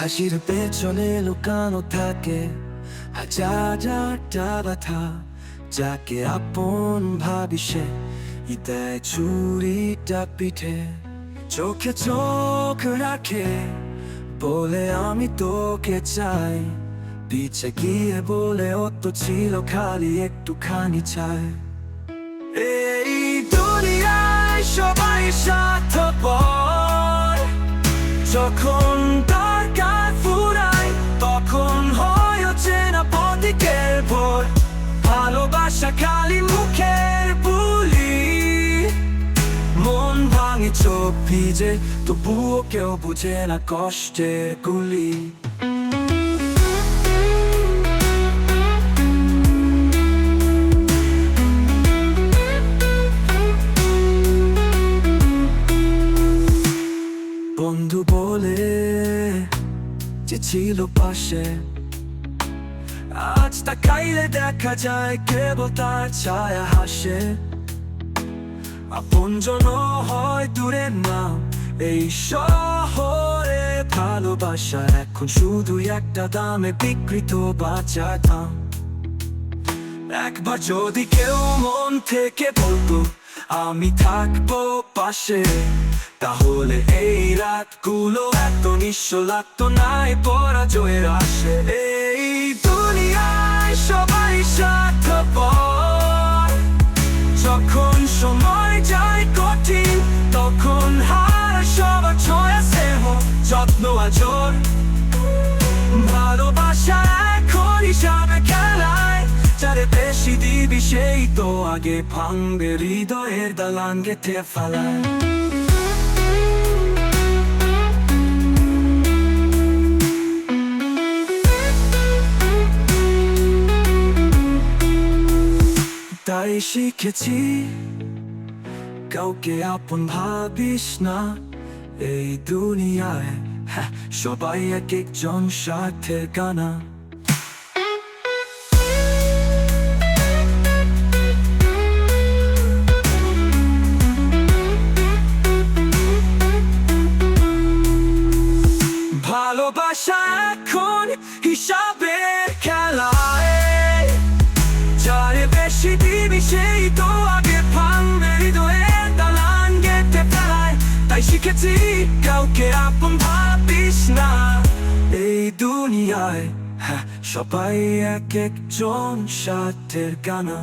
হাসির পেছনে লুকানো থাকে। হাজারটা ব্যথা যাকে আপন ভাবি সে। ইতায় ছুরিটা পিঠে চোখে চোখ রাখে। বলে আমি তোকে চাই। পিছে গিয়ে বলে অত ছিল খালি, একটুখানি চাই। এই দুনিয়ায় সবাই স্বার্থপর। যখন চোখ ভিজে তবুও কেউ বুঝে না কষ্টের গুলি বন্ধু বলে যে ছিল পাশে আজ তাকাইলে দেখা যায় কেবল তার ছায়া হাসে হয় দূরের নাম এই শহরে ভালোবাসা এখন শুধু একটা দামে বিকৃত বাঁচার দাম একবার যদি কেউ মন থেকে বলতো, আমি থাকব পাশে, তাহলে এই রাতগুলো এত নিঃস্ব লাগতো নাই পরাজয়ের আসে এই সেই তো আগে ভাঙবে হৃদয়ের দালান গেথে ফেলায় তাই শিখেছি কাউকে আপন ভাবিস না এই দুনিয়ায় সবাই এক একজন স্বার্থের গানা দুনিয়ায় হ্যাঁ সবাই এক একজন সাথের গানা।